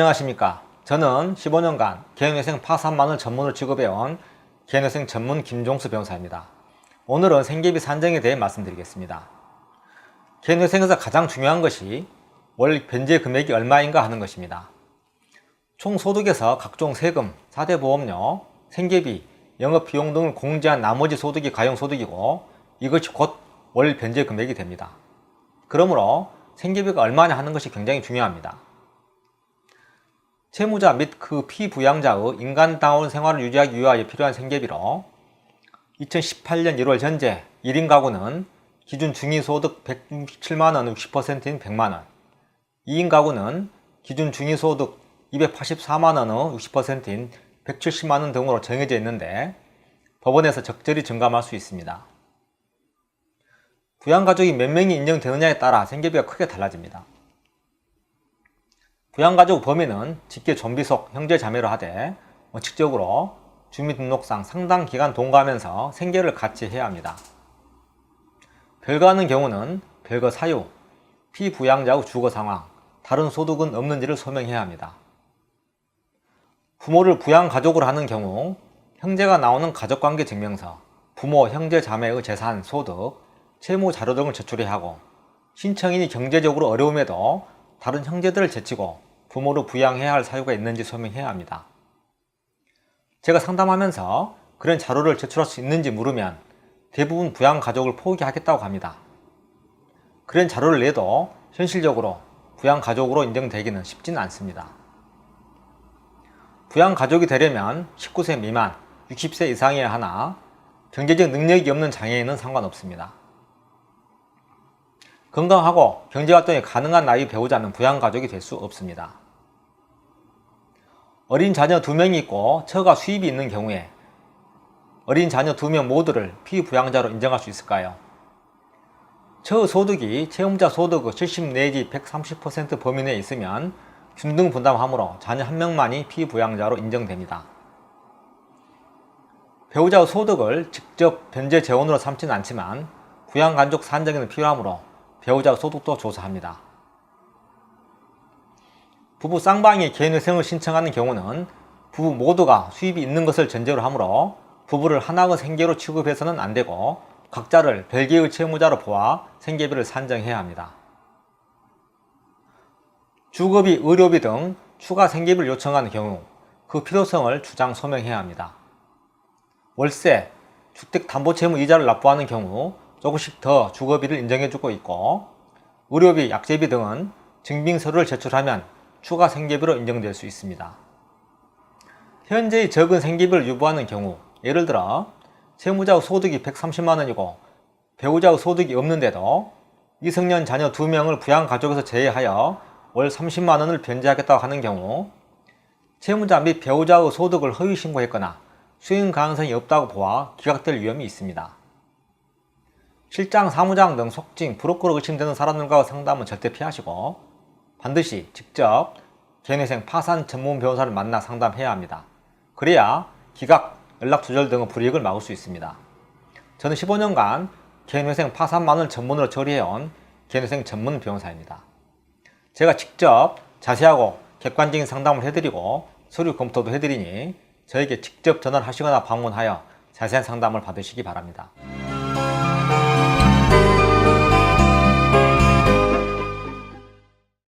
안녕하십니까. 저는 15년간 개인회생 파산만을 전문으로 취급해온 개인회생 전문 김종수 변호사입니다. 오늘은 생계비 산정에 대해 말씀드리겠습니다. 개인회생에서 가장 중요한 것이 월 변제 금액이 얼마인가 하는 것입니다. 총 소득에서 각종 세금, 4대 보험료, 생계비, 영업비용 등을 공제한 나머지 소득이 가용소득이고 이것이 곧 월 변제 금액이 됩니다. 그러므로 생계비가 얼마냐 하는 것이 굉장히 중요합니다. 채무자 및 그 피부양자의 인간다운 생활을 유지하기 위하여 필요한 생계비로 2018년 1월 현재 1인 가구는 기준 중위소득 167만원 60%인 100만원 2인 가구는 기준 중위소득 284만원의 60%인 170만원 등으로 정해져 있는데 법원에서 적절히 증감할 수 있습니다. 부양가족이 몇 명이 인정되느냐에 따라 생계비가 크게 달라집니다. 부양가족 범위는 직계 좀비속 형제 자매로 하되 원칙적으로 주민등록상 상당 기간 동거하면서 생계를 같이 해야 합니다. 별거하는 경우는 별거 사유, 피부양자의 주거 상황, 다른 소득은 없는지를 소명해야 합니다. 부모를 부양가족으로 하는 경우 형제가 나오는 가족관계 증명서, 부모, 형제, 자매의 재산, 소득, 채무 자료 등을 제출해야 하고 신청인이 경제적으로 어려움에도 다른 형제들을 제치고 부모로 부양해야 할 사유가 있는지 소명해야 합니다. 제가 상담하면서 그런 자료를 제출할 수 있는지 물으면 대부분 부양 가족을 포기하겠다고 합니다. 그런 자료를 내도 현실적으로 부양 가족으로 인정되기는 쉽지는 않습니다. 부양 가족이 되려면 19세 미만, 60세 이상이어야 하나 경제적 능력이 없는 장애인은 상관없습니다. 건강하고 경제활동이 가능한 나이 배우자는 부양가족이 될 수 없습니다. 어린 자녀 2명이 있고 처가 수입이 있는 경우에 어린 자녀 2명 모두를 피부양자로 인정할 수 있을까요? 처 소득이 채용자 소득의 70 내지 130% 범위 내에 있으면 균등 분담하므로 자녀 한 명만이 피부양자로 인정됩니다. 배우자의 소득을 직접 변제 재원으로 삼지는 않지만 부양 간족 산정에는 필요하므로 배우자 소득도 조사합니다. 부부 쌍방이 개인회생을 신청하는 경우는 부부 모두가 수입이 있는 것을 전제로 하므로 부부를 하나의 생계로 취급해서는 안 되고 각자를 별개의 채무자로 보아 생계비를 산정해야 합니다. 주거비, 의료비 등 추가 생계비를 요청하는 경우 그 필요성을 주장 소명해야 합니다. 월세, 주택담보채무 이자를 납부하는 경우 조금씩 더 주거비를 인정해주고 있고 의료비, 약제비 등은 증빙서류를 제출하면 추가 생계비로 인정될 수 있습니다. 현재의 적은 생계비를 유보하는 경우 예를 들어 채무자의 소득이 130만원이고 배우자의 소득이 없는데도 미성년 자녀 2명을 부양가족에서 제외하여 월 30만원을 변제하겠다고 하는 경우 채무자 및 배우자의 소득을 허위 신고했거나 수행 가능성이 없다고 보아 기각될 위험이 있습니다. 실장, 사무장 등 속칭, 브로커로 의심되는 사람들과 상담은 절대 피하시고 반드시 직접 개인회생 파산 전문 변호사를 만나 상담해야 합니다. 그래야 기각, 연락 조절 등의 불이익을 막을 수 있습니다. 저는 15년간 개인회생 파산만을 전문으로 처리해온 개인회생 전문 변호사입니다. 제가 직접 자세하고 객관적인 상담을 해드리고 서류 검토도 해드리니 저에게 직접 전화를 하시거나 방문하여 자세한 상담을 받으시기 바랍니다.